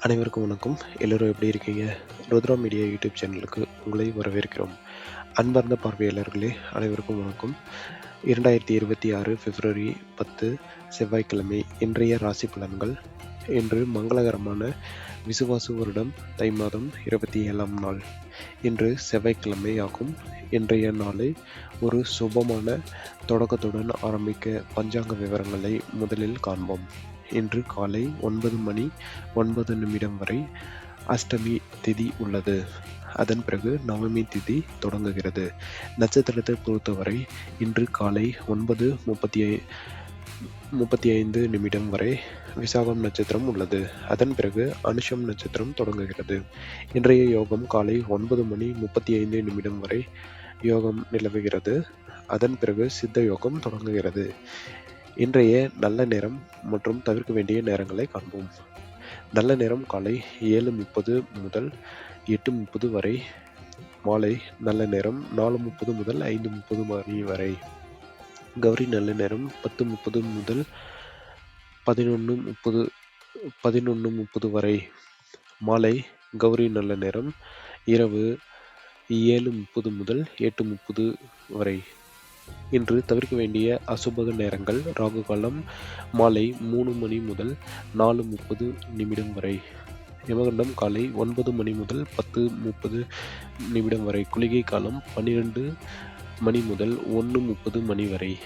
அனைவருக்கும் வணக்கம். எல்லோரும் எப்படி இருக்கீங்க? ருத்ரா மீடியா யூடியூப் சேனலுக்கு உங்களை வரவேற்கிறோம். அன்பார்ந்த பார்வையாளர்களே அனைவருக்கும் வணக்கம். இரண்டாயிரத்தி இருபத்தி ஆறு பிப்ரவரி பத்து செவ்வாய்க்கிழமை இன்றைய ராசி பலன்கள். இன்று மங்களகரமான விசுவாசு வருடம் தை மாதம் இருபத்தி ஏழாம் நாள். இன்று செவ்வாய்க்கிழமை ஆகும். இன்றைய நாளை ஒரு சுபமான தொடக்கத்துடன் ஆரம்பிக்க பஞ்சாங்க விவரங்களை முதலில் காண்போம். இன்று காலை ஒன்பது மணி ஒன்பது நிமிடம் வரை அஷ்டமி திதி உள்ளது. அதன் பிறகு நவமி திதி தொடங்குகிறது. நட்சத்திரத்தை பொறுத்தவரை இன்று காலை ஒன்பது முப்பத்தி ஐ முப்பத்தி ஐந்து நிமிடம் வரை விசாகம் நட்சத்திரம் உள்ளது. அதன் பிறகு அனுஷம் நட்சத்திரம் தொடங்குகிறது. இன்றைய யோகம் காலை ஒன்பது மணி முப்பத்தி ஐந்து நிமிடம் வரை யோகம் நிலவுகிறது. அதன் பிறகு சித்த யோகம் தொடங்குகிறது. இன்றைய நல்ல நேரம் மற்றும் தவிர்க்க வேண்டிய நேரங்களை காண்போம். நல்ல நேரம் காலை ஏழு முப்பது முதல் எட்டு முப்பது வரை மாலை நல்ல நேரம் நாலு முப்பது முதல் ஐந்து முப்பது மணி வரை. கௌரி நல்ல நேரம் பத்து முப்பது முதல் பதினொன்று முப்பது பதினொன்று முப்பது வரை. மாலை கௌரி நல்ல நேரம் இரவு ஏழு முப்பது முதல் எட்டு முப்பது வரை. இன்று தவிர்க்க வேண்டிய அசுபக நேரங்கள் ராகு காலம் மாலை மூணு மணி முதல் நாலு முப்பது நிமிடம் வரை. யமகண்டம் காலை ஒன்பது மணி முதல் பத்து முப்பது நிமிடம் வரை. குளிகை காலம் பன்னிரெண்டு மணி முதல் ஒன்று முப்பது மணி வரை.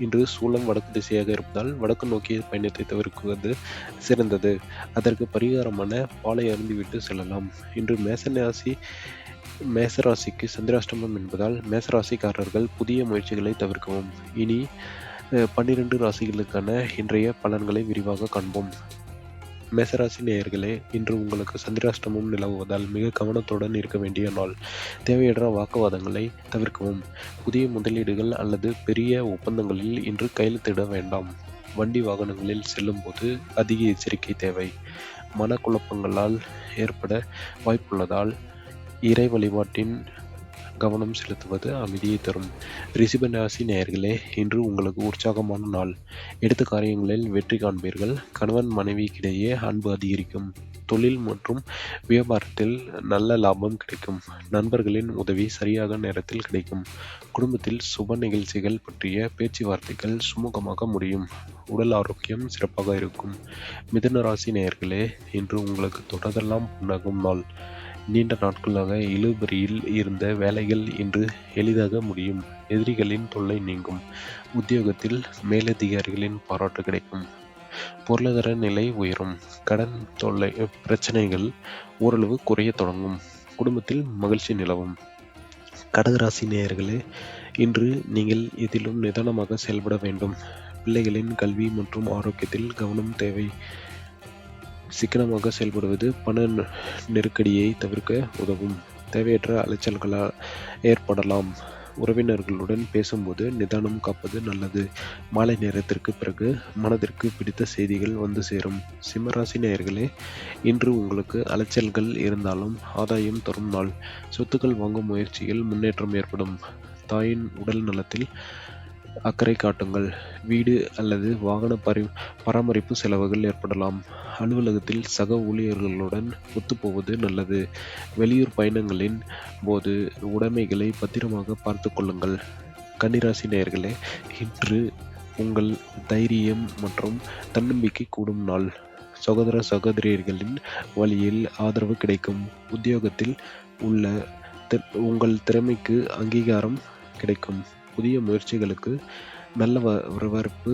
இன்று சூலம் வடக்கு திசையாக இருப்பதால் வடக்கு நோக்கிய பயணத்தை தவிர்க்குவது சிறந்தது. அதற்கு பரிகாரமான பாலை அருந்திவிட்டு செல்லலாம். இன்று மேசராசி மேசராசிக்கு சந்திராஷ்டமம் என்பதால் மேசராசிக்காரர்கள் புதிய முயற்சிகளை தவிர்க்கவும். இனி பன்னிரண்டு ராசிகளுக்கான இன்றைய பலன்களை விரிவாக காண்போம். மேசராசி நேயர்களே இன்று உங்களுக்கு சந்திராஷ்டமம் நிலவுவதால் மிக கவனத்துடன் இருக்க வேண்டிய நாள். தேவையற்ற வாக்குவாதங்களை தவிர்க்கவும். புதிய முதலீடுகள் அல்லது பெரிய ஒப்பந்தங்களில் இன்று கையெழுத்திட வேண்டாம். வண்டி வாகனங்களில் செல்லும்போது அதிக எச்சரிக்கை தேவை. மனக்குழப்பங்களால் ஏற்பட வாய்ப்புள்ளதால் இறை வழிபாட்டின் கவனம் செலுத்துவது அமைதியை தரும். ரிஷிபராசி நேயர்களே இன்று உங்களுக்கு உற்சாகமான நாள். எடுத்த காரியங்களில் வெற்றி காண்பீர்கள். கணவன் மனைவிக்கிடையே அன்பு அதிகரிக்கும். தொழில் மற்றும் வியாபாரத்தில் நல்ல லாபம் கிடைக்கும். நண்பர்களின் உதவி சரியாக நேரத்தில் கிடைக்கும். குடும்பத்தில் சுப நிகழ்ச்சிகள் பற்றிய பேச்சுவார்த்தைகள் சுமூகமாக முடியும். உடல் ஆரோக்கியம் சிறப்பாக இருக்கும். மிதுன ராசி நேயர்களே இன்று உங்களுக்கு தொடரெல்லாம் புண்ணாகும் நாள். நீண்ட நாட்களாக இழுபறியில் இருந்த வேலைகள் இன்று எளிதாக முடியும். எதிரிகளின் தொல்லை நீங்கும். உத்தியோகத்தில் மேலதிகாரிகளின் பாராட்டு கிடைக்கும். பொருளாதார நிலை உயரும். கடன் தொல்லை பிரச்சனைகள் ஓரளவு குறைய தொடங்கும். குடும்பத்தில் மகிழ்ச்சி நிலவும். கடகராசி நேயர்களே இன்று நீங்கள் எதிலும் நிதானமாக செயல்பட வேண்டும். பிள்ளைகளின் கல்வி மற்றும் ஆரோக்கியத்தில் கவனம் தேவை. சிக்கனமாக செயல்படுவது பண நெருக்கடியை தவிர்க்க உதவும். தேவையற்ற அலைச்சல்களால் ஏற்படலாம். உறவினர்களுடன் பேசும்போது நிதானம் காப்பது நல்லது. மாலை நேரத்திற்கு பிறகு மனதிற்கு பிடித்த செய்திகள் வந்து சேரும். சிம்மராசி நேயர்களே இன்று உங்களுக்கு அலைச்சல்கள் இருந்தாலும் ஆதாயம் தரும் நாள். சொத்துக்கள் வாங்கும் முயற்சியில் முன்னேற்றம் ஏற்படும். தாயின் உடல் நலத்தில் அக்கறை காட்டுங்கள். வீடு அல்லது வாகன பரி பராமரிப்பு செலவுகள் ஏற்படலாம். அலுவலகத்தில் சக ஊழியர்களுடன் ஒத்துப்போவது நல்லது. வெளியூர் பயணங்களின் போது உடைமைகளை பத்திரமாக பார்த்து கொள்ளுங்கள். கன்னிராசி நேயர்களே இன்று உங்கள் தைரியம் மற்றும் தன்னம்பிக்கை கூடும் நாள். சகோதர சகோதரியர்களின் வழியில் ஆதரவு கிடைக்கும். உத்தியோகத்தில் உள்ள உங்கள் திறமைக்கு அங்கீகாரம் கிடைக்கும். புதிய முயற்சிகளுக்கு நல்ல வரவேற்பு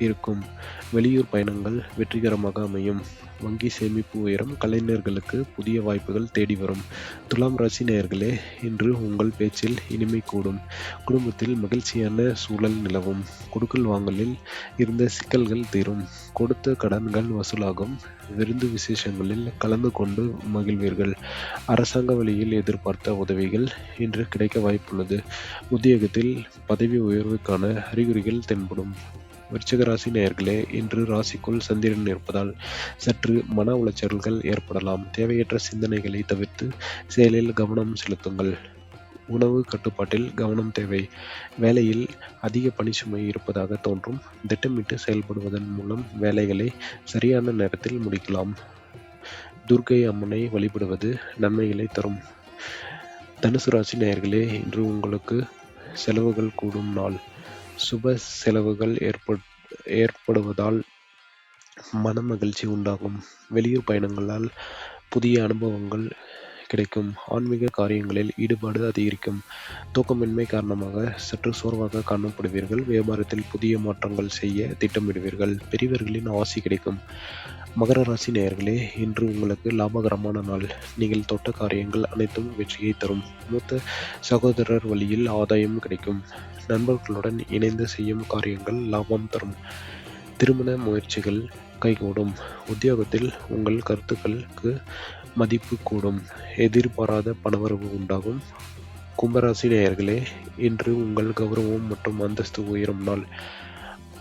இருக்கும். வெளியூர் பயணங்கள் வெற்றிகரமாக அமையும். வங்கி சேமிப்பு உயரம் கலைஞர்களுக்கு புதிய வாய்ப்புகள் தேடி வரும். துலாம் ராசி நேயர்களே இன்று உங்கள் பேச்சில் இனிமை கூடும். குடும்பத்தில் மகிழ்ச்சியான சூழல் நிலவும். கொடுக்கல் வாங்கலில் இருந்த சிக்கல்கள் தீரும். கொடுத்த கடன்கள் வசூலாகும். விருந்து விசேஷங்களில் கலந்து கொண்டு மகிழ்வீர்கள். அரசாங்க வழியில் எதிர்பார்த்த உதவிகள் இன்று கிடைக்க வாய்ப்புள்ளது. உத்தியோகத்தில் பதவி உயர்வுக்கான அறிகுறிகள் தென்படும். விருச்சிக ராசி நேயர்களே இன்று ராசிக்குள் சந்திரன் இருப்பதால் சற்று மன உளைச்சல்கள் ஏற்படலாம். தேவையற்ற சிந்தனைகளை தவிர்த்து செயலில் கவனம் செலுத்துங்கள். உணவு கட்டுப்பாட்டில் கவனம் தேவை. வேலையில் அதிக பணிச்சுமை இருப்பதாக தோன்றும். திட்டமிட்டு செயல்படுவதன் மூலம் வேலைகளை சரியான நேரத்தில் முடிக்கலாம். துர்க்கை அம்மனை வழிபடுவது நன்மைகளை தரும். தனுசு ராசி நேயர்களே இன்று உங்களுக்கு செலவுகள் கூடும் நாள். சுப செலவுகள் ஏற்பட் ஏற்படுவதால் மன மகிழ்ச்சி உண்டாகும். வெளியூர் பயணங்களால் புதிய அனுபவங்கள் கிடைக்கும். ஆன்மீக காரியங்களில் ஈடுபாடு அதிகரிக்கும். தூக்கமின்மை காரணமாக சற்று சோர்வாக காணப்படுவீர்கள். வியாபாரத்தில் புதிய மாற்றங்கள் செய்ய திட்டமிடுவீர்கள். பெரியவர்களின் ஆசி கிடைக்கும். மகர ராசி நேயர்களே இன்று உங்களுக்கு லாபகரமான நாள். நீங்கள் தொட்ட காரியங்கள் அனைத்தும் வெற்றியை தரும். மூத்த சகோதரர் வழியில் ஆதாயம் கிடைக்கும். நண்பர்களுடன் இணைந்து செய்யும் காரியங்கள் லாபம் தரும். திருமண முயற்சிகள் கைகூடும். உத்தியோகத்தில் உங்கள் கருத்துக்களுக்கு மதிப்பு கூடும். எதிர்பாராத பணவரவு உண்டாகும். கும்பராசி நேயர்களே இன்று உங்கள் கௌரவம் மற்றும் அந்தஸ்து உயரும் நாள்.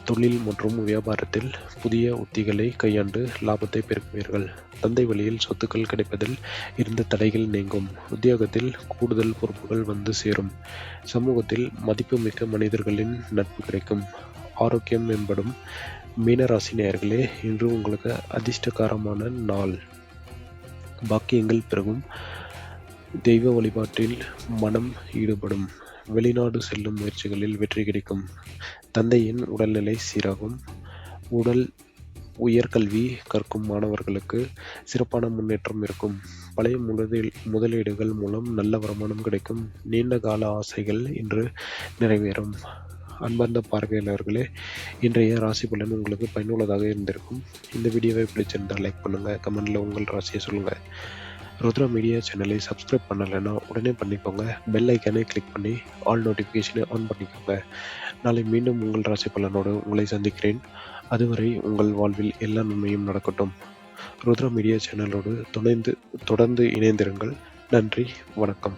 தொழில் மற்றும் வியாபாரத்தில் புதிய உத்திகளை கையாண்டு லாபத்தை பெருக்குவீர்கள் தந்தை வழியில் சொத்துக்கள் கிடைப்பதில் இருந்த தடைகள் நீங்கும். உத்தியோகத்தில் கூடுதல் பொறுப்புகள் வந்து சேரும். சமூகத்தில் மதிப்புமிக்க மனிதர்களின் நட்பு கிடைக்கும். ஆரோக்கியம் மேம்படும். மீனராசி நேயர்களே இன்று உங்களுக்கு அதிர்ஷ்டகரமான நாள். பாக்கியங்கள் பிறகும் தெய்வ வழிபாட்டில் மனம் ஈடுபடும். வெளிநாடு செல்லும் முயற்சிகளில் வெற்றி கிடைக்கும். தந்தையின் உடல்நிலை சீராகும். உடல் உயர்கல்வி கற்கும் மாணவர்களுக்கு சிறப்பான முன்னேற்றம் இருக்கும். பழைய முதலீடு முதலீடுகள் மூலம் நல்ல வருமானம் கிடைக்கும். நீண்ட கால ஆசைகள் இன்று நிறைவேறும். அன்பார்ந்த பார்வையாளர்களே இன்றைய ராசி பலன் உங்களுக்கு பயனுள்ளதாக இருந்திருக்கும். இந்த வீடியோவை பிடிச்சிருந்தால் லைக் பண்ணுங்கள் கமெண்டில் உங்கள் ராசியை சொல்லுங்கள் ருத்ரா மீடியா சேனலை சப்ஸ்கிரைப் பண்ணலைன்னா உடனே பண்ணிக்கோங்க. பெல் ஐக்கானே கிளிக் பண்ணி ஆல் நோட்டிஃபிகேஷனை ஆன் பண்ணிக்கோங்க. நாளை மீண்டும் உங்கள் ராசி பலனோடு உங்களை சந்திக்கிறேன். அதுவரை உங்கள் வாழ்வில் எல்லா நன்மையும் நடக்கட்டும். ருத்ரா மீடியா சேனலோடு தொடர்ந்து தொடர்ந்து இணைந்திருங்கள். நன்றி வணக்கம்.